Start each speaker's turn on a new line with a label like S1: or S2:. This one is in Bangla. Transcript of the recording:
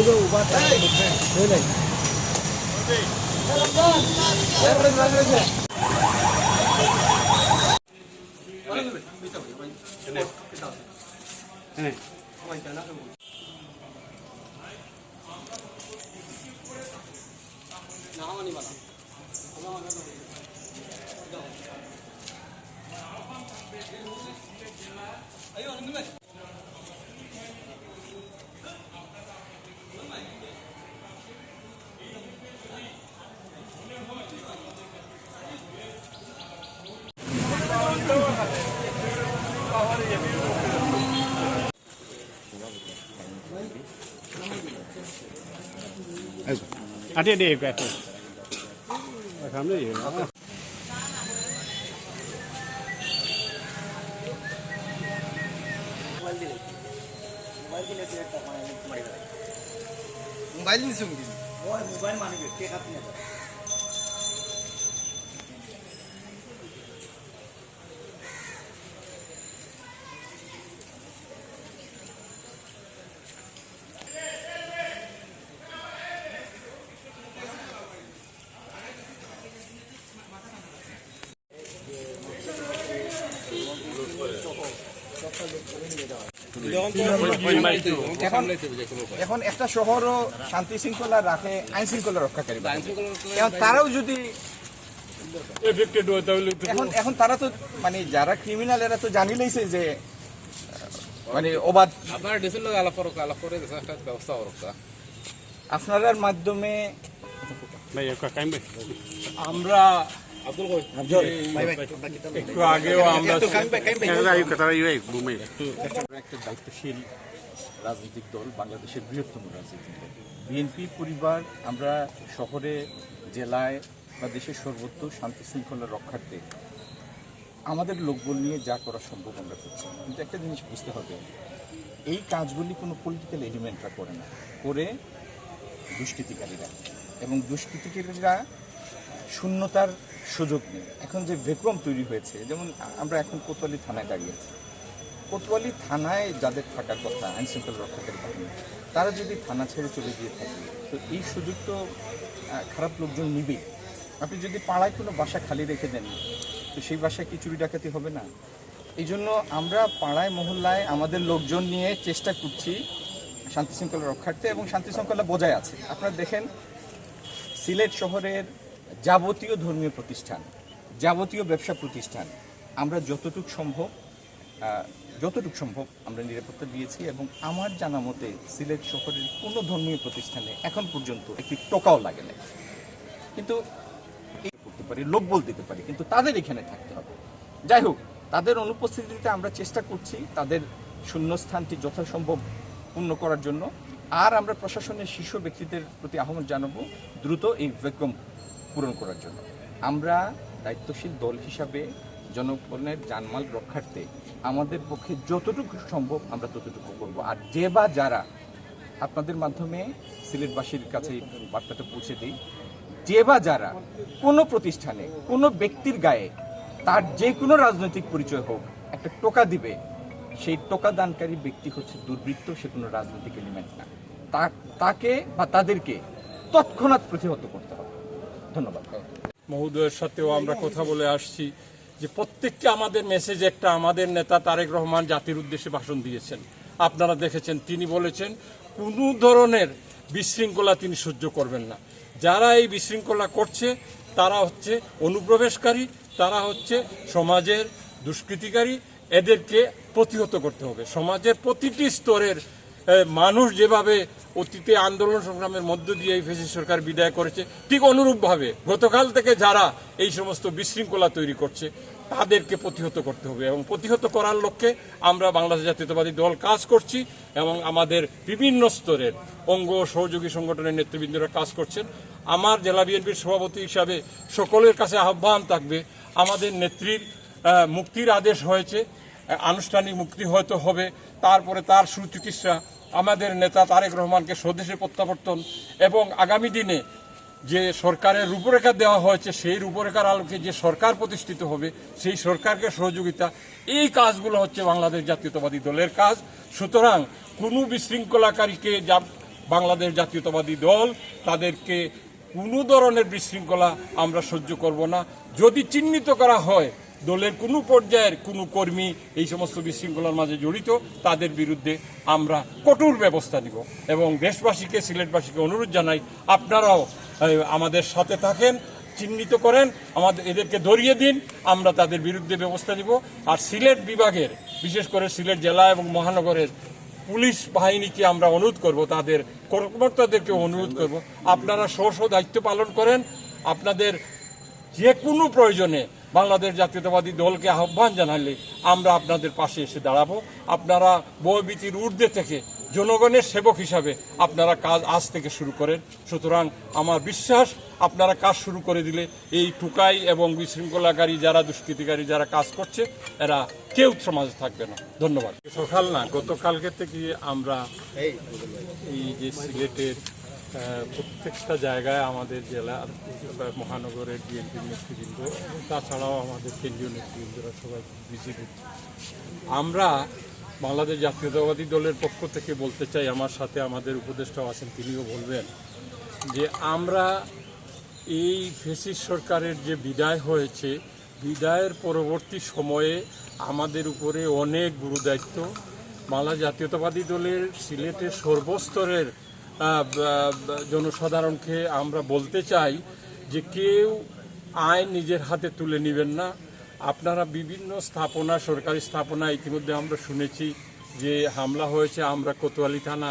S1: రైతు నామని వాళ్ళ అయ్యో আটে দে একটু
S2: সামনে মোবাইল নিছো মোবাইল মানিবে
S1: কে কাটি নাযায় এখন একটা শহরও শান্তি শৃঙ্খলা রাখে আইন শৃঙ্খলা রক্ষাকারী। এখন তারাও যদি এখন এখন তারা তো মানে যারা ক্রিমিনাল এরা তো জানি লইছে যে মানে অবাধ
S3: আপনারা ডিসেল লোক আলাপ করো আলাপ করে একটা ব্যবস্থা করো
S1: আপনার মাধ্যমে
S4: আমরা একটু আগেও আমরা
S2: আয়ু কথা বুমে।
S5: আমরা একটা দায়িত্বশীল রাজনৈতিক দল বাংলাদেশের বৃহত্তম রাজনৈতিক দল। বিএনপি পরিবার আমরা শহরে জেলায় বা দেশের সর্বত্র শান্তি শৃঙ্খলা রক্ষার্থে আমাদের লোকবল নিয়ে যা করা সম্ভব আমরা করছি। কিন্তু একটা জিনিস বুঝতে হবে এই কাজগুলি কোনো পলিটিক্যাল এলিমেন্টরা করে না। করে দুষ্কৃতিকারীরা। এবং দুষ্কৃতিকারীরা শূন্যতার সুযোগ নেই। এখন যে ভেকুয়াম তৈরি হয়েছে, যেমন আমরা এখন কোতোয়ালি থানায় দাঁড়িয়ে আছি কোতোয়ালি থানায় যাদের থাকার কথা, আইন শৃঙ্খলা রক্ষাকারী বাহিনী, তারা যদি থানা ছেড়ে চলে গিয়ে থাকে, তো এই সুযোগ তো খারাপ লোকজন নিবে। আপনি যদি পাড়ায় কোনো বাসা খালি রেখে দেন, তো সেই বাসায় কি চুরি ডাকাতি হবে না? এই জন্য আমরা পাড়ায়, মহল্লায় আমাদের লোকজন নিয়ে চেষ্টা করছি শান্তি শৃঙ্খলা রক্ষার্থে এবং শান্তি শৃঙ্খলা বজায় আছে। আপনারা দেখেন, সিলেট শহরের যাবতীয় ধর্মীয় প্রতিষ্ঠান, যাবতীয় ব্যবসা প্রতিষ্ঠান আমরা যতটুক সম্ভব যতটুক সম্ভব আমরা নিরাপত্তা দিয়েছি এবং আমার জানা মতে সিলেট শহরের কোনো ধর্মীয় প্রতিষ্ঠানে এখন পর্যন্ত একটি টোকাও লাগে না কিন্তু এই করতে পারি লোকবল দিতে পারি, কিন্তু তাদের এখানে থাকতে হবে। যাই হোক, তাদের অনুপস্থিতিতে আমরা চেষ্টা করছি তাদের শূন্যস্থানটি যথাসম্ভব পূর্ণ করার জন্য। আর আমরা প্রশাসনের শীর্ষ ব্যক্তিদের প্রতি আহ্বান জানাব, দ্রুত এই ভ্যাকুয়াম পূরণ করার জন্য। আমরা দায়িত্বশীল দল হিসাবে জনগণের জানমাল রক্ষার্থে আমাদের পক্ষে যতটুকু সম্ভব আমরা ততটুকু করব। আর যে বা যারা আপনাদের মাধ্যমে সিলেটবাসীর কাছে বার্তাটা পৌঁছে দিই, যে বা যারা কোনো প্রতিষ্ঠানে, কোনো ব্যক্তির গায়ে তার যে কোনো রাজনৈতিক পরিচয় হোক, একটা টোকা দিবে, সেই টোকা দানকারী ব্যক্তি হচ্ছে দুর্বৃত্ত, সে কোনো রাজনৈতিক এলিমেন্ট না। তাকে বা তাদেরকে তৎক্ষণাৎ প্রতিহত করতে হবে। ধন্যবাদ।
S4: মহোদয়ের সাথেও আমরা কথা বলে আসছি যে প্রত্যেককে আমাদের মেসেজ একটা আমাদের নেতা তারেক রহমান জাতির উদ্দেশ্যে ভাষণ দিয়েছেন। আপনারা দেখেছেন, তিনি বলেছেন, কোনো ধরনের বিশৃঙ্খলা তিনি সহ্য করবেন না। যারা এই বিশৃঙ্খলা করছে, তারা হচ্ছে অনুপ্রবেশকারী, তারা হচ্ছে সমাজের দুষ্কৃতিকারী, এদেরকে প্রতিহত করতে হবে। সমাজের প্রতিটি স্তরের মানুষ যেভাবে অতীতে আন্দোলন সংগ্রামের মধ্য দিয়ে এই ফেসি সরকার বিদায় করেছে, ঠিক অনুরূপভাবে গতকাল থেকে যারা এই সমস্ত বিশৃঙ্খলা তৈরি করছে, তাদেরকে প্রতিহত করতে হবে এবং প্রতিহত করার লক্ষ্যে আমরা বাংলাদেশ জাতীয়তাবাদী দল কাজ করছি এবং আমাদের বিভিন্ন স্তরের অঙ্গ সহযোগী সংগঠনের নেতৃবৃন্দরা কাজ করছেন। আমার জেলা বিএনপির সভাপতি হিসাবে সকলের কাছে আহ্বান থাকবে, আমাদের নেত্রীর মুক্তির আদেশ হয়েছে আনুষ্ঠানিক মুক্তি হয়তো হবে। তারপরে তার সুচিকিৎসা আমাদের নেতা তারেক রহমানকে স্বদেশে প্রত্যাবর্তন এবং আগামী দিনে যে সরকারের রূপরেখা দেওয়া হয়েছে, সেই রূপরেখার আলোকে যে সরকার প্রতিষ্ঠিত হবে, সেই সরকারকে সহযোগিতা, এই কাজগুলো হচ্ছে বাংলাদেশ জাতীয়তাবাদী দলের কাজ। সুতরাং কোনো বিশৃঙ্খলাকারীকে যা বাংলাদেশ জাতীয়তাবাদী দল, তাদেরকে কোনো ধরনের বিশৃঙ্খলা আমরা সহ্য করব না। যদি চিহ্নিত করা হয় দলের কোনো পর্যায়ের কোনো কর্মী এই সমস্ত বিশৃঙ্খলার মাঝে জড়িত, তাদের বিরুদ্ধে আমরা কঠোর ব্যবস্থা নিব এবং দেশবাসীকে, সিলেটবাসীকে অনুরোধ জানাই, আপনারাও আমাদের সাথে থাকেন, চিহ্নিত করেন আমাদের এদেরকে ধরিয়ে দিন, আমরা তাদের বিরুদ্ধে ব্যবস্থা নিব। আর সিলেট বিভাগের, বিশেষ করে সিলেট জেলা এবং মহানগরের পুলিশ বাহিনীকে আমরা অনুরোধ করব, তাদের কর্মকর্তাদেরকে অনুরোধ করব, আপনারা স্ব দায়িত্ব পালন করেন, আপনাদের যে কোনো প্রয়োজনে বাংলাদেশ জাতীয়তাবাদী দলকে আহ্বান জানালে আমরা আপনাদের পাশে এসে দাঁড়াবো। আপনারা বয়বীতির ঊর্ধ্বে থেকে জনগণের সেবক হিসাবে আপনারা কাজ আজ থেকে শুরু করেন। সুতরাং আমার বিশ্বাস, আপনারা কাজ শুরু করে দিলে এই টুকাই এবং বিশৃঙ্খলাকারী যারা দুষ্কৃতিকারী যারা কাজ করছে, এরা কেউ সমাজে থাকবে না। ধন্যবাদ। সকাল না, গতকালকে থেকে আমরা এই যে সিলেটের প্রত্যেকটা জায়গায় আমাদের জেলার মহানগরের বিএনপি নেতৃবৃন্দ তাছাড়াও আমাদের কেন্দ্রীয় নেতৃবৃন্দরা সবাই ভিজিট আমরা বাংলাদেশ জাতীয়তাবাদী দলের পক্ষ থেকে বলতে চাই, আমার সাথে আমাদের উপদেষ্টাও আছেন, তিনিও বলবেন যে আমরা এই ফেসিস সরকারের যে বিদায় হয়েছে, বিদায়ের পরবর্তী সময়ে আমাদের উপরে অনেক গুরুদায়িত্ব। বাংলা জাতীয়তাবাদী দলের সিলেটের সর্বস্তরের জনসাধারণকে আমরা বলতে চাই যে কেউ আইন নিজের হাতে তুলে নেবেন না। আপনারা বিভিন্ন স্থাপনা, সরকারি স্থাপনা ইতিমধ্যে আমরা শুনেছি যে হামলা হয়েছে আমরা কোতোয়ালি থানা।